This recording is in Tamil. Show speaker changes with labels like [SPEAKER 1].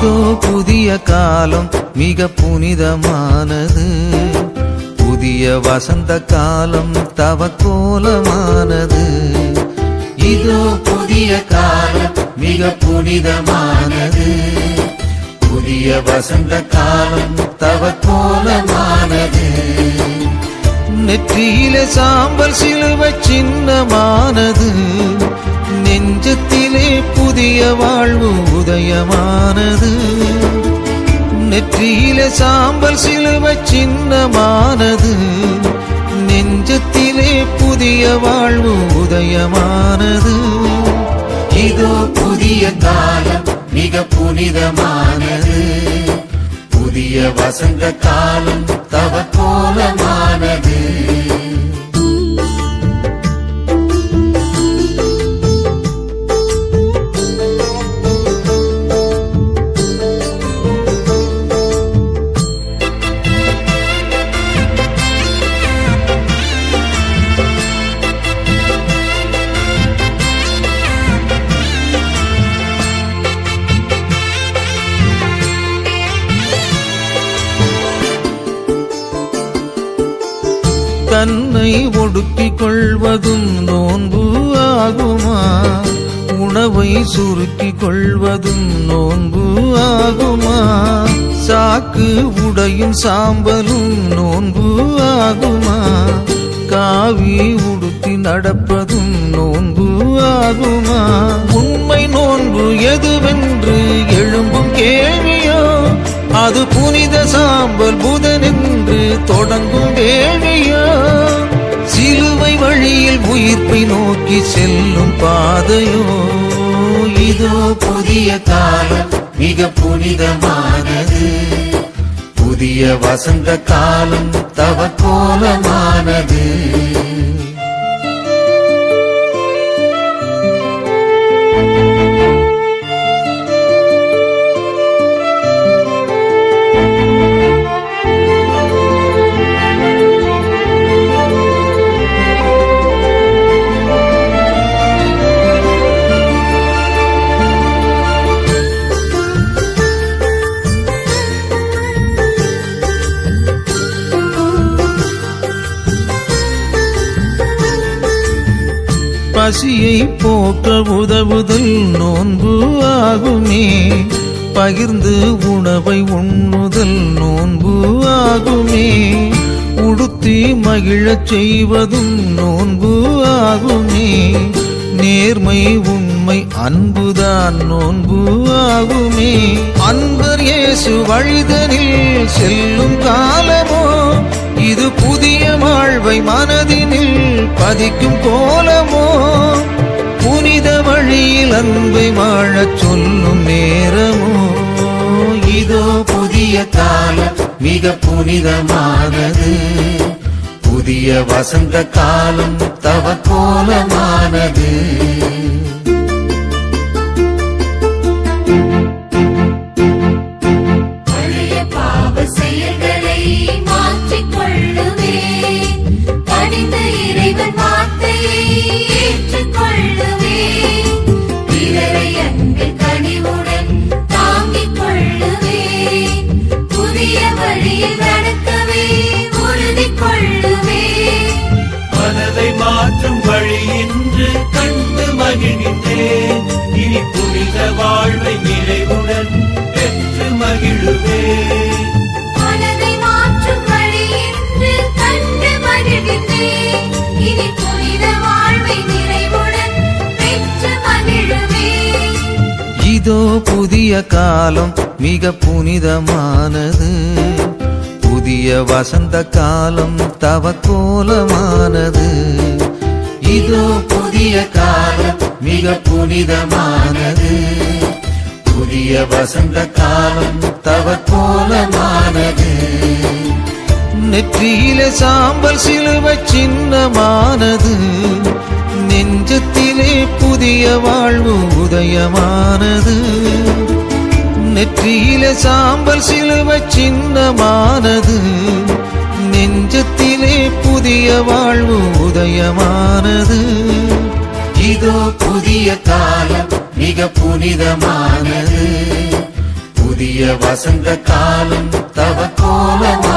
[SPEAKER 1] இதோ புதிய காலம் மிக புனிதமானது. புதிய வசந்த காலம் தவ கோலமானது இதோ புதிய காலம் மிக புனிதமானது. புதிய வசந்த காலம் தவ கோலமானது நெற்றியில சாம்பல் சிலுவை சின்னமானது. நெஞ்சத்திலே புதிய வாழ்வு உதயமானது. நெற்றியில சாம்பல் சிலுவை சின்னமானது. நெஞ்சத்திலே புதிய வாழ்வு உதயமானது. இதோ புதிய காலம் மிக புனிதமானது. புதிய வசந்த காலம் தவ கோலமானது தன்னை ஒடுக்கிக் கொள்வதும் நோன்பு ஆகுமா? உணவை சுருக்கிக் கொள்வதும் நோன்பு ஆகுமா? சாக்கு உடையும் சாம்பலும் நோன்பு ஆகுமா? காவி உடுத்தி நடப்பதும் நோன்பு ஆகுமா? உண்மை நோன்பு எதுவென்று எழும்பும் கேள்வியோ? அது புனித சாம்பல் புதனென்று தொடங்கும் கேள்வி வழியில் நோக்கி செல்லும் பாதையோ? இதோ புதிய காலம் மிக புனிதமானது. புதிய வசந்த காலம் தவ கோலமானது பசியை போக்க உதவுதல் நோன்பு ஆகுமே. பகிர்ந்து உணவை உண்ணுதல் நோன்பு ஆகுமே. உடுத்தி மகிழச் செய்வதும் நோன்பு ஆகுமே. நேர்மை உண்மை அன்புதான் நோன்பு ஆகுமே. அன்பர் இயேசு வழிதனில் செல்லும் காலமோ புதிய வாழ்வை மனதினில் பதிக்கும் கோலமோ? புனித வழியில் அன்பை வாழச் சொல்லும் நேரமோ? இதோ புதிய காலம் மிக புனிதமானது. புதிய வசந்த காலம் தவ கோலமானது
[SPEAKER 2] இறைவன் வார்த்தையை ஏற்றுக்கொள். புதிய
[SPEAKER 1] காலம் மிக புனிதமானது. புதிய வசந்த காலம் தவ கோலமானது இதோ புதிய காலம் மிக புனிதமானது. புதிய வசந்த காலம் தவ கோலமானது நெற்றியிலே சாம்பல் சிலுவை சின்னமானது. நெஞ்சத்திலே புதிய வாழ்வு உதயமானது. நெற்றியில சாம்பல் சிலுவை சின்னமானது. நெஞ்சத்திலே புதிய வாழ்வு உதயமானது. இதோ புதிய காலம் மிக புனிதமானது. புதிய வசந்த காலம் தவ கோலம்